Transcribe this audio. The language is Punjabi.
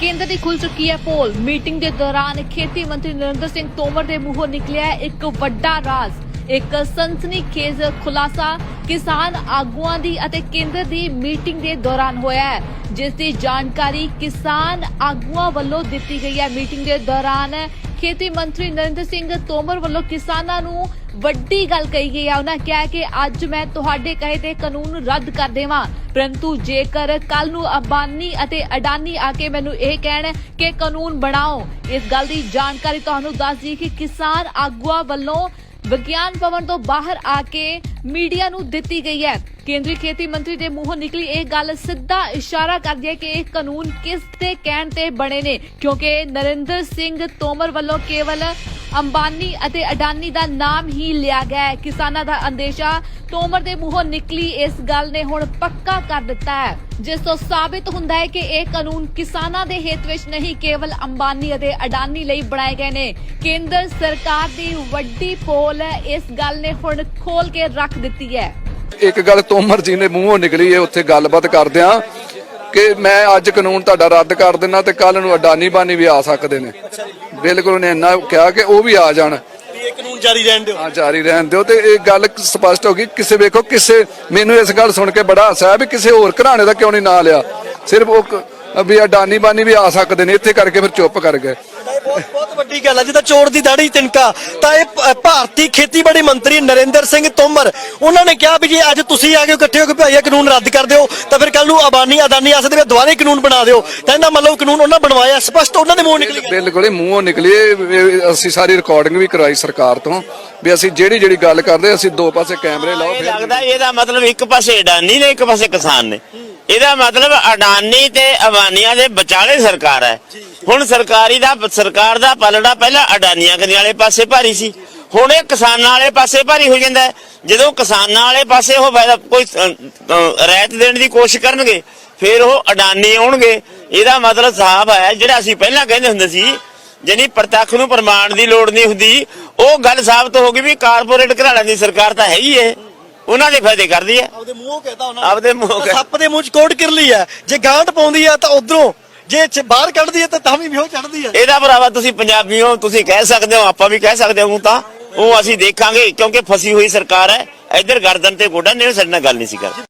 ਕੇਂਦਰ ਦੀ ਖੁੱਲ ਚੁੱਕੀ ਹੈ ਪੋਲ। ਮੀਟਿੰਗ ਦੇ ਦੌਰਾਨ ਖੇਤੀ ਮੰਤਰੀ ਨਰਿੰਦਰ ਸਿੰਘ ਤੋਮਰ ਦੇ ਮੂੰਹੋਂ ਨਿਕਲਿਆ ਹੈ ਇੱਕ ਵੱਡਾ ਰਾਜ਼, ਇੱਕ ਸਨਸਨੀਖੇਜ਼ ਖੁਲਾਸਾ। ਕਿਸਾਨ ਆਗੂਆਂ ਦੀ ਅਤੇ ਕੇਂਦਰ ਦੀ ਮੀਟਿੰਗ ਦੇ ਦੌਰਾਨ ਹੋਇਆ ਹੈ, ਜਿਸ ਦੀ ਜਾਣਕਾਰੀ ਕਿਸਾਨ ਆਗੂਆਂ ਵੱਲੋਂ ਦਿੱਤੀ ਗਈ ਹੈ। ਮੀਟਿੰਗ ਦੇ ਦੌਰਾਨ ਖੇਤੀ ਮੰਤਰੀ ਨਰਿੰਦਰ ਸਿੰਘ ਤੋਮਰ ਵੱਲੋਂ ਕਿਸਾਨਾਂ ਨੂੰ ਵੱਡੀ ਗੱਲ ਕਹੀ ਗਈ ਹੈ ਉਹਨਾਂ ਕਿਹਾ ਕਿ ਅੱਜ ਮੈਂ ਤੁਹਾਡੇ ਕਹੇ ਤੇ ਕਾਨੂੰਨ ਰੱਦ ਕਰ ਦੇਵਾਂ। ਪਰੰਤੂ ਜੇਕਰ ਕੱਲ ਨੂੰ ਅਬਾਨੀ ਅਤੇ ਅਡਾਨੀ ਆ ਕੇ ਮੈਨੂੰ ਇਹ ਕਹਿਣ ਕਿ ਕਾਨੂੰਨ ਬਣਾਓ, ਇਸ ਗੱਲ ਦੀ ਜਾਣਕਾਰੀ ਤੁਹਾਨੂੰ ਦੱਸ ਦਈਏ ਕਿ ਕਿਸਾਨ ਆਗੂਆਂ ਵੱਲੋਂ ਵਿਗਿਆਨ ਭਵਨ ਤੋਂ ਬਾਹਰ ਆ ਕੇ ਮੀਡੀਆ ਨੂੰ ਦਿੱਤੀ ਗਈ ਹੈ। ਕੇਂਦਰੀ ਖੇਤੀ ਮੰਤਰੀ ਦੇ ਮੂੰਹੋਂ ਨਿਕਲੀ ਇਹ ਗੱਲ ਸਿੱਧਾ ਇਸ਼ਾਰਾ ਕਰਦੀ ਹੈ ਕਿ ਇਹ ਕਾਨੂੰਨ ਕਿਸ ਦੇ ਕਹਿਣ ਤੇ ਬਣੇ ਨੇ, ਕਿਉਂਕਿ ਨਰਿੰਦਰ ਸਿੰਘ ਤੋਮਰ ਵੱਲੋਂ ਕੇਵਲ ਅੰਬਾਨੀ ਅਤੇ ਅਡਾਨੀ ਦਾ ਨਾਮ ਹੀ ਲਿਆ ਗਿਆ ਹੈ। ਕਿਸਾਨਾਂ ਦਾ ਅੰਦੇਸ਼ਾ ਤੋਮਰ ਦੇ ਮੂੰਹੋਂ ਨਿਕਲੀ। ਇਸ ਗੱਲ ਨੇ ਹੁਣ ਪੱਕਾ ਕਰ ਦਿੱਤਾ ਹੈ। ਜਿਸ ਤੋਂ ਸਾਬਿਤ ਹੁੰਦਾ ਹੈ ਕਿ ਇਹ ਕਾਨੂੰਨ ਕਿਸਾਨਾਂ ਦੇ ਹਿੱਤ ਵਿੱਚ ਨਹੀਂ, ਕੇਵਲ ਅੰਬਾਨੀ ਅਤੇ ਅਡਾਨੀ ਲਈ ਬਣਾਏ ਗਏ ਨੇ। ਕੇਂਦਰ ਸਰਕਾਰ ਦੀ ਵੱਡੀ ਪੋਲ ਇਸ ਗੱਲ ਨੇ ਹੁਣ ਖੋਲ ਕੇ ਰੱਖ ਦਿੱਤੀ ਹੈ। ਇੱਕ ਗੱਲ ਤੋਮਰ ਜੀ ਨੇ ਮੂੰਹੋਂ ਨਿਕਲੀ ਹੈ। ਉੱਥੇ ਗੱਲਬਾਤ ਕਰਦਿਆਂ ਕਿ ਮੈਂ ਅੱਜ ਕਾਨੂੰਨ ਤੁਹਾਡਾ ਰੱਦ ਕਰ ਦਿੰਨਾ ਤੇ ਕੱਲ ਨੂੰ ਅਡਾਨੀ ਬਾਨੀ ਵੀ ਆ ਸਕਦੇ ਨੇ। ਬਿਲਕੁਲ ਉਹਨੇ ਇੰਨਾ ਕਿਹਾ ਕਿ ਉਹ ਵੀ ਆ ਜਾਣ। ਵੀ ਇਹ ਕਾਨੂੰਨ ਜਾਰੀ ਰਹਿਣ ਦਿਓ। ਆ ਜਾਰੀ ਰਹਿਣ ਦਿਓ ਤੇ ਇਹ ਗੱਲ ਸਪਸ਼ਟ ਹੋ ਗਈ। ਕਿਸੇ ਵੇਖੋ ਕਿਸੇ ਮੈਨੂੰ ਇਸ ਗੱਲ ਸੁਣ ਕੇ ਬੜਾ ਹਾਸਾ ਆਇਆ ਵੀ ਕਿਸੇ ਹੋਰ ਘਰਾਣੇ ਦਾ ਕਿਉਂ ਨਹੀਂ ਨਾਂ ਲਿਆ। ਸਿਰਫ ਉਹ ਕ- ਵੀ ਅਡਾਨੀ ਬਾਨੀ ਵੀ ਆ ਸਕਦੇ ਨੇ ਇੱਥੇ ਕਰਕੇ ਫਿਰ ਚੁੱਪ ਕਰ ਗਏ। ਬਹੁਤ ਬਹੁਤ ਵੱਡੀ ਗੱਲ ਹੈ ਜਿੱਦਾਂ ਚੋਰ ਦੀ ਦਾੜੀ ਤਿਨਕਾ ਤਾਂ ਇਹ ਭ- ਭਾਰਤੀ ਖੇਤੀਬਾੜੀ ਮੰਤਰੀ ਨਰਿੰਦਰ ਸਿੰਘ ਤੋਮਰ ਉਹਨਾਂ ਨੇ ਕਿਹਾ ਵੀ ਜੇ ਅੱਜ ਤੁਸੀਂ ਆ ਕੇ ਇਕੱਠੇ ਹੋ ਕੇ ਭਾਈ ਇਹ ਕਾਨੂੰਨ ਰੱਦ ਕਰ ਦਿਓ ਤਾਂ ਫਿਰ ਕੱਲ ਨੂੰ ਅਬਾਨੀ ਅਦਾਨੀ ਆ ਸਕਦੇ ਵੀ ਦੁਬਾਰੇ ਕਾਨੂੰਨ ਬਣਾ ਦਿਓ। ਤਾਂ ਇਹਦਾ ਮਤਲਬ ਕਾਨੂੰਨ ਉਹਨਾਂ ਬਣਵਾਇਆ ਸਪਸ਼ਟ ਉਹਨਾਂ ਦੇ ਮੂੰਹੋਂ ਨਿਕਲੀ ਗੱਲ ਬਿਲਕੁਲ ਹੀ ਮੂੰਹੋਂ ਨਿਕਲੀ ਇਹ- ਇਹ ਅਸੀਂ ਸਾਰੀ ਰਿਕਾਰਡਿੰਗ ਵੀ ਕਰਾਈ ਸਰਕਾਰ ਤੋਂ ਵੀ ਅਸੀਂ ਜਿਹੜੀ ਜਿਹੜੀ ਗੱਲ ਕਰਦੇ ਅਸੀਂ ਦੋ ਪਾਸੇ ਕੈਮਰੇ ਲਾਓ ਇਹ ਫਿਰ ਲੱਗਦਾ ਇਹਦਾ ਮਤਲਬ ਇੱਕ ਪਾਸੇ ਅਡਾਨੀ ਨੇ ਇੱਕ ਪਾਸੇ ਕਿਸਾਨ ਨੇ। ਇਹਦਾ ਮਤਲਬ ਅਡਾਨੀ ਤੇ ਅਵਾਨੀਆਂ ਦੇ ਵਿਚਾਲੇ ਸਰਕਾਰ ਹੈ। ਹੁਣ ਸਰਕਾਰੀ ਦਾ ਸਰਕਾਰ ਦਾ ਪਲੜਾ ਪਹਿਲਾਂ ਅਡਾਨੀਆਂ ਕਨੀ ਵਾਲੇ ਪਾਸੇ ਭਾਰੀ ਸੀ। ਹੁਣ ਇਹ ਕਿਸਾਨਾਂ ਵਾਲੇ ਪਾਸੇ ਭਾਰੀ ਹੋ ਜਾਂਦਾ ਹੈ। ਜਦੋਂ ਕਿਸਾਨਾਂ ਵਾਲੇ ਪਾਸੇ ਉਹ ਕੋਈ ਰਾਇਤ ਦੇਣ ਦੀ ਕੋਸ਼ਿਸ਼ ਕਰਨਗੇ ਫਿਰ ਉਹ ਅਡਾਨੀ ਆਉਣਗੇ। ਇਹਦਾ ਮਤਲਬ ਸਾਫ਼ ਹੈ ਜਿਹੜਾ ਅਸੀਂ ਪਹਿਲਾਂ ਕਹਿੰਦੇ ਹੁੰਦੇ ਸੀ ਜਾਨੀ ਪ੍ਰਤੱਖ ਨੂੰ ਪ੍ਰਮਾਣ ਦੀ ਲੋੜ ਨਹੀਂ ਹੁੰਦੀ। ਉਹ ਗੱਲ ਸਾਬਤ ਹੋ ਗਈ ਵੀ ਕਾਰਪੋਰੇਟ ਘਰਾਣਿਆਂ ਦੀ ਸਰਕਾਰ ਤਾਂ ਹੈ ਹੀ ਇਹ। ਉਹਨਾਂ ਦੇ ਫਾਇਦੇ ਕਰਦੀ ਹੈ। ਆਪਦੇ ਮੂੰਹੋਂ ਕਹਤਾ ਉਹਨਾਂ ਆਪਦੇ ਮੂੰਹੋਂ ਕਹਿ- ਸੱਪ ਦੇ ਮੂੰਹ 'ਚ ਕੋੜ ਕਿਰਲੀ ਹੈ। ਜੇ ਗਾਂਟ ਪਾਉਂਦੀ ਹੈ ਤਾਂ ਉਧਰੋਂ ਜੇ ਚ- ਬਾਹਰ ਕੱਢਦੀ ਹੈ ਤਾਂ ਤਾਂ ਵੀ ਵਿਹੋ ਚੜਦੀ ਹੈ। ਇਹਦਾ ਭਰਾਵਾ ਤੁਸੀਂ ਪੰਜਾਬੀ ਹੋ ਤੁਸੀਂ ਕਹਿ ਸਕਦੇ ਹੋ ਆਪਾਂ ਵੀ ਕਹਿ ਸਕਦੇ ਹਾਂ ਤਾਂ। ਉਹ ਅਸੀਂ ਦੇਖਾਂਗੇ ਕਿਉਂਕਿ ਫਸੀ ਹੋਈ ਸਰਕਾਰ ਹੈ। ਇੱਧਰ ਗਰਦਨ ਤੇ ਗੋਡਾ ਨਹੀਂ ਸਾਡੇ ਨਾਲ ਗੱਲ ਨਹੀਂ ਸੀ ਕਰ